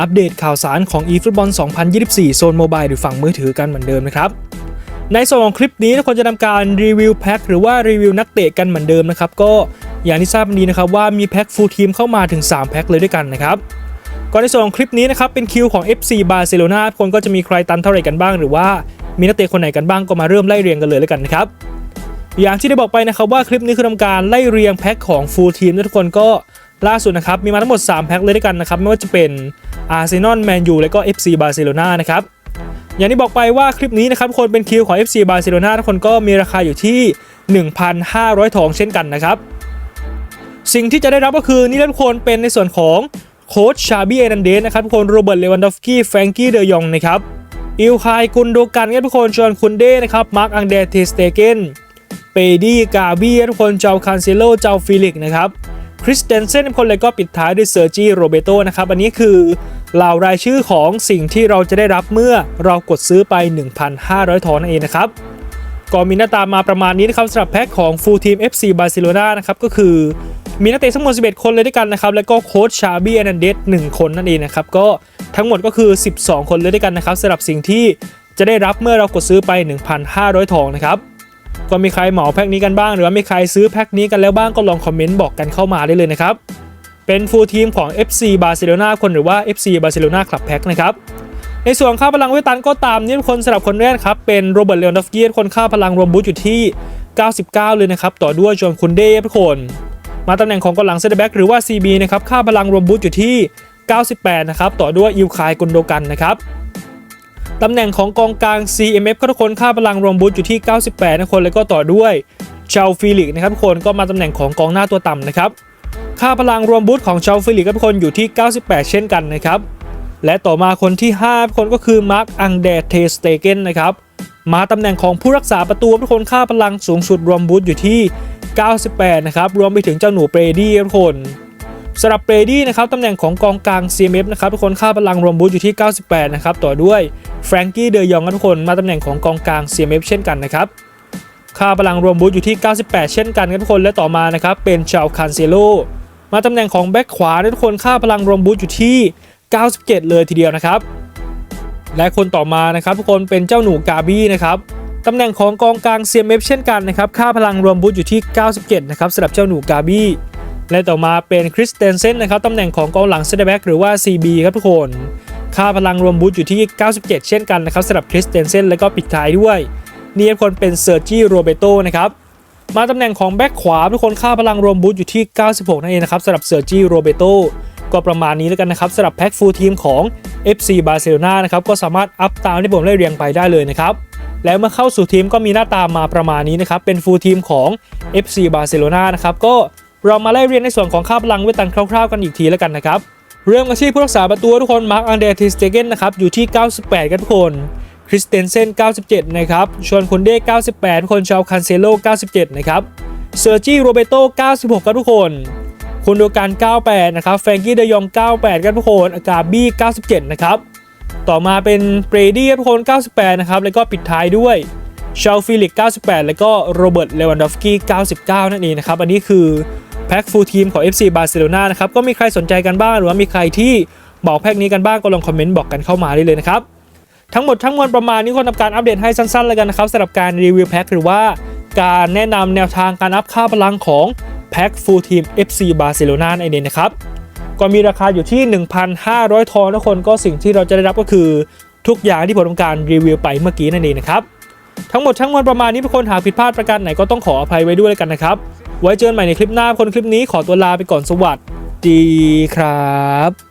อัปเดตข่าวสารของ eFootball 2024 โซนโมบายหรือฝั่งมือถือกันเหมือนเดิมนะครับ ในส่วนของคลิปนี้ทุกคนจะทำการรีวิวแพ็คหรือว่ารีวิวนักเตะกันเหมือนเดิมนะครับ ก็อย่างที่ทราบดีนะครับว่ามีแพ็คฟูลทีมเข้ามาถึง 3 แพ็คเลยด้วยกันนะครับก่อนในส่วนของคลิปนี้นะครับเป็นคิวของ FC บาร์เซโลนาคนก็จะมีใครตันเท่าไหร่กันบ้าง หรือว่ามีนักเตะคนไหนกันบ้างก็มาเริ่มไล่เรียงกันเลยแล้วกันนะครับอย่างที่ได้บอกไปนะครับว่าคลิปนี้คือทำการไล่เรียงแพ็คของฟูลทีมทุกคนก็ล่าสุดนะครับมีมาทั้งหมด 3 แพ็คเลยด้วยกันนะครับไม่ว่าจะเป็น อาร์เซนอลแมนยูและก็ FC บาร์เซโลนานะครับอย่างที่บอกไปว่าคลิปนี้นะครับคนเป็นคิวของ FC บาร์เซโลนาทุกคนก็มีราคาอยู่ที่ 1,500ทองเช่นกันนะครับ สิ่งที่จะได้รับก็คือนี่ทุกคนเป็นในส่วนของโค้ชชาบีเอนันเดสนะครับทุกคนโรเบิร์ตเลวันดอฟกี้แฟรงกี้เดยองนะครับอิลคายกุนโดกันทุกคนจอห์นคุนเด้นะครับมาร์กอังเดรเทสเตเกนเปดี้กาบี้ทุกคนเจ้าคานเซโลเจ้าฟิลิกนะครับคริสเตนเซนทุกคนเลยก็ปิดท้ายด้วยเซอร์จีโรเบโตนะครับอันนี้คือ เหล่ารายชื่อของสิ่งที่เราจะได้รับเมื่อเรากดซื้อไป 1,500 ทองนั่นเองนะครับก็มีหน้าตามาประมาณนี้นะครับสำหรับแพ็คของฟูลทีม FC บาร์เซโลนานะครับก็คือมีนักเตะทั้งหมด 11 คนเลยด้วยกันนะครับ แล้วก็โค้ชชาบีแอนันเดส1คนนั่นเองนะครับ ก็ทั้งหมดก็คือ 12 คนเลยด้วยกันนะครับสำหรับสิ่งที่จะได้รับเมื่อเรากดซื้อไป 1,500 ทองนะครับ ก็มีใครเหมาแพ็คนี้กันบ้าง หรือว่ามีใครซื้อแพ็คนี้กันแล้วบ้างก็ลองคอมเมนต์บอกกันเข้ามาได้เลยนะครับ เป็นฟูลทีมของ FC บาร์เซโลนาคนหรือว่า FC บาร์เซโลนาคลับแพ็คนะครับในส่วนค่าพลังเวตันก็ตามนี่คนสำหรับคนแรกครับ เป็นโรเบิร์ตเลอนดอฟสกี้คนค่าพลังรวมบูทอยู่ที่ 99 เลยนะครับ ต่อด้วยจอห์นคุนเด้ทุกคน มาตำแหน่งของกองหลังเซนเตอร์แบ็กหรือว่า CB นะครับค่าพลังรวมบูทอยู่ที่ 98 นะครับ ต่อด้วยอิวคายกุนโดกันนะครับตำแหน่งของกองกลาง CMF ก็ทุกคนค่าพลังรวมบูทอยู่ที่ 98นะคนแล้วก็ต่อด้วยชาวฟิลิกนะครับคนก็มาตำแหน่งของกองหน้าตัวต่ำนะครับ ค่าพลังรวมบูทของชาวฟิลิกก็ทุกคนอยู่ที่ 98 เช่นกันนะครับ และต่อมาคนที่ 5 คนก็คือมาร์คอังเดเทสเตเกนนะครับ มาตำแหน่งของผู้รักษาประตูทุกคนค่าพลังสูงสุดรวมบูทอยู่ที่ 98 นะครับ รวมไปถึงเจ้าหนูเบรดี้ทุกคนสำหรับเบรดี้นะครับตำแหน่งของกองกลาง CMF นะครับทุกคนค่าพลังรวมบูทอยู่ที่ 98 นะครับ ต่อด้วยแฟรงกี้เดยองทุกคนมาตำแหน่งของกองกลาง CMF เช่นกันนะครับค่าพลังรวมบูทอยู่ที่ 98 เช่นกันครับทุกคนและต่อมานะครับเป็นชาวคานเซโล มาตำแหน่งของแบ็คขวาทุกคนค่าพลังรวมบูทอยู่ที่ 97 เลยทีเดียวนะครับ และคนต่อมานะครับทุกคนเป็นเจ้าหนูกาบี้นะครับตำแหน่งของกองกลาง CMF เอฟเช่นกันนะครับค่าพลังรวมบูทอยู่ที่ 97 นะครับสำหรับเจ้าหนูกาบี้และต่อมาเป็นคริสเตนเซนนะครับตำแหน่งของกองหลังเซนเตอร์แบ็กหรือว่า CB ครับทุกคน ค่าพลังรวมบูทอยู่ที่ 97 เช่นกันนะครับสำหรับคริสเตนเซนแล้วก็ปิดท้ายด้วยนี่ทุกคนเป็นเซอร์จีโรเบโตนะครับ มาตำแหน่งของแบ็กขวาทุกคนค่าพลังรวมบูทอยู่ที่ 96 นั่นเองนะครับสำหรับเซอร์จีโรเบโตก็ประมาณนี้แล้วกันนะครับสำหรับแพ็คฟูลทีมของ FC บาร์เซโลนานะครับก็สามารถอัพตามที่ผมได้เรียงไปได้เลยนะครับแล้วเมื่อเข้าสู่ทีมก็มีหน้าตามาประมาณนี้นะครับเป็นฟูลทีมของ FC บาร์เซโลนานะครับก็เรามาไล่เรียนในส่วนของค่าพลังเวตันคร่าวๆกันอีกทีแล้วกันนะครับเริ่มกันที่ผู้รักษาประตูทุกคนมาร์คอังเดรทิสเตเกนนะครับอยู่ที่ 98 กันทุกคน คริสเตนเซน 97 นะครับ ชวนคุนเด้ 98 คนชาวคันเซโล 97 นะครับ เซอร์จีโรเบโต 96 กันทุกคน คุณดูการ 98 นะครับ แฟรงกี้เดยอง 98 กันทุกคน อากาบี้ 97 นะครับ ต่อมาเป็นเบรดี้ทุกคน 98 นะครับ แล้วก็ปิดท้ายด้วยชาลฟิลิก 98 แล้วก็โรเบิร์ต เลวันดอฟสกี้ 99 นั่นเองนะครับ อันนี้คือแพ็คฟูลทีมของ FC บาร์เซโลนานะครับ ก็มีใครสนใจกันบ้าง หรือว่ามีใครที่บอกแพ็คนี้กันบ้างก็ลองคอมเมนต์บอกกันเข้ามาได้เลยนะครับ ทั้งหมดทั้งมวลประมาณนี้คนทำการอัปเดตให้สั้นๆแล้วกันนะครับสำหรับการรีวิวแพ็คหรือว่าการแนะนำแนวทางการอัพค่าพลังของแพ็คฟูลทีม FC บาร์เซโลนาในเองนะครับก็มีราคาอยู่ที่ 1,500 ทองทุกคนก็สิ่งที่เราจะได้รับก็คือทุกอย่างที่ผมทำการรีวิวไปเมื่อกี้นั่นเองนะครับทั้งหมดทั้งมวลประมาณนี้ทุกคนหากผิดพลาดประการไหนก็ต้องขออภัยไว้ด้วยแล้วกันนะครับ ไว้เจอกันใหม่ในคลิปหน้าคนคลิปนี้ขอตัวลาไปก่อนสวัสดีครับ